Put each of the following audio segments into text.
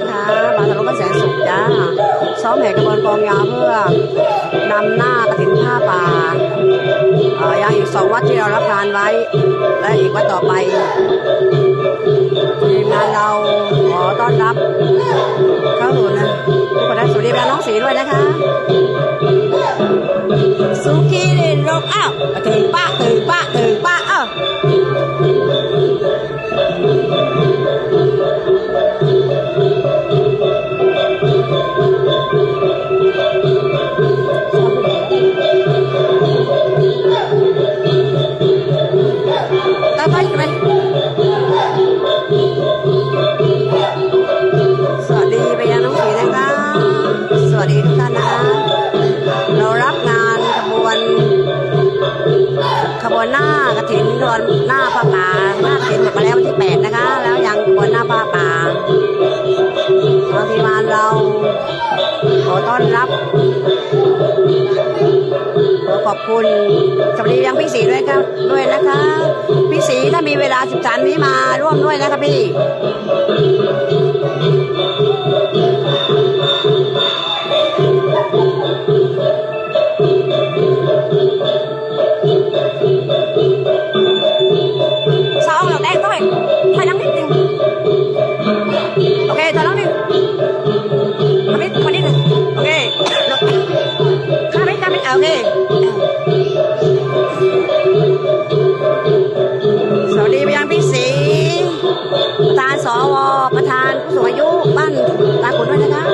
นะคะบางสรุปก็แสนสุขจ้าซ้อมแห่กระบวนกองยาวเพื่อนำหน้ากระถินผ้าป่าอ่อยังอีกสองวัดที่เรารับทานไว้ และอีกวัดต่อไปทีมงานเราขอต้อนรับเข้าสู่นะทุกคนนะสวัสดีไปยังน้องสีด้วยนะคะสุกี้เด่นรกอ้าวตื่นป้าตื่นป้าตื่นป้า วนหน้ากระถินขบวนหน้าผ้าป่าหน้ากระถินหมดไปแล้ววันที่แปดนะคะ แล้วยังขบวนหน้าผ้าป่าทางทีมงานเราขอต้อนรับขอขอบคุณสวัสดียังพี่สีด้วยครับด้วยนะคะ พี่สีถ้ามีเวลาสิบสามนี้มาร่วมด้วยนะคะพี่ วประธานผู้สูงอายุบ้านตาขุนด้วยนะคะ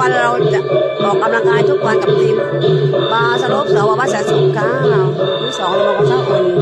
วันเราจะออกกำลังกายทุกวันกับทีมบาสโลปสววัดแสนสุขค่ะที่สองเราก็เช้าคน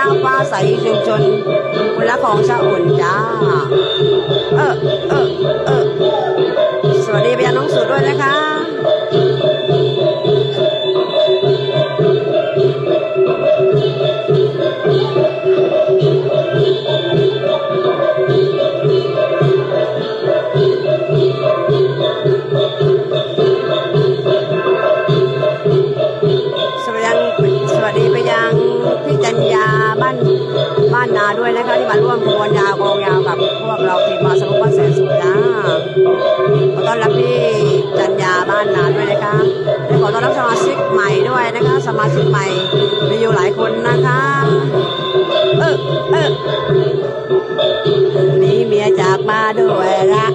ยาวคณะฟ้าใสชุมชนคุณละของชาอุ่นจ้า เออเออเออสวัสดีไปยังน้องสุดด้วยนะคะ สมาชิกใหม่ด้วยนะคะ สมาชิกใหม่มีอยู่หลายคนนะคะ เออเออนี่เมียจากมาด้วยละ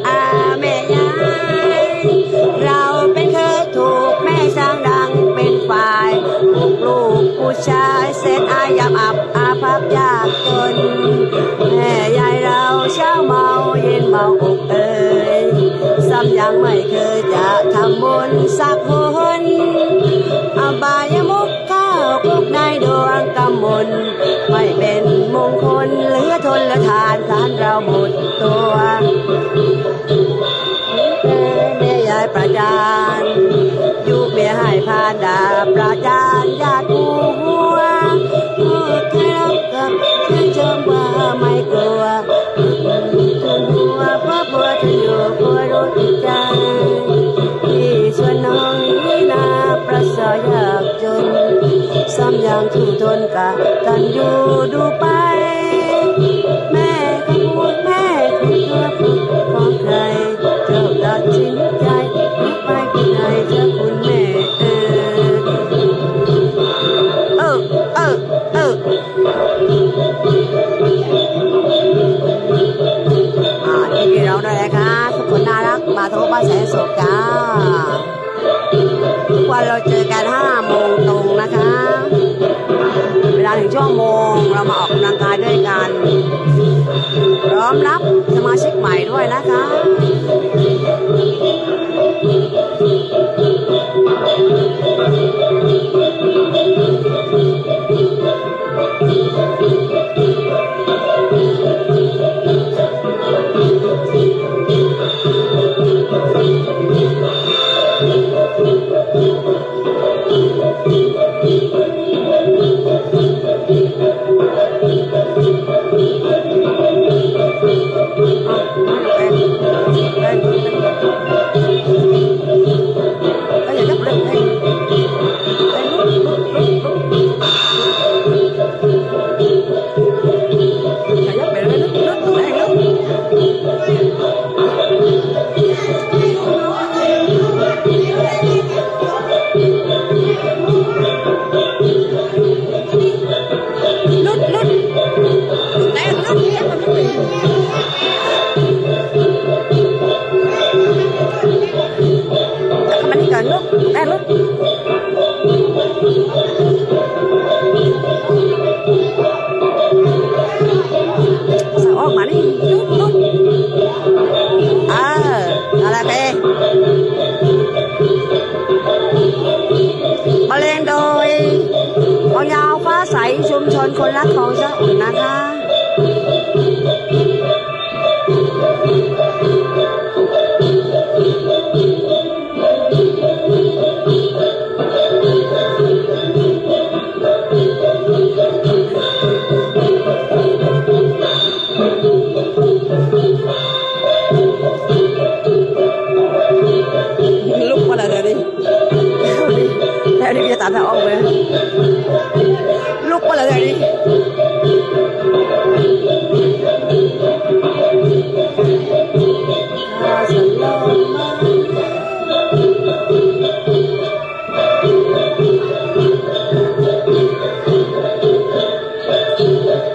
ังไม่เคยจะทำบุญสักหนอบายมุกข้าวคุกในดวงกำมลไม่เป็นมงคลเหลือทนละทานสารเราหมดตัวแม่ยายประจานอยู่เมียให้พานดาประจานางที่ทนกะกันอยู่ดูไป แม่ก็พูดแม่คุณเพื่อฝึกของใครเธอตัดชินใจไม่ไปที่ไหนเธอคุณแม่เออเออเอออ่านี่พี่น้องด้วยนะทุกคนน่ารักมาโทรมานแสนสุขจ้าทุกวันเราเจอกันห้า ชั่โมง เรามาออกกำลังกายด้วยกัน พร้อมรับสมาชิกใหม่ด้วยนะคะ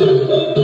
Música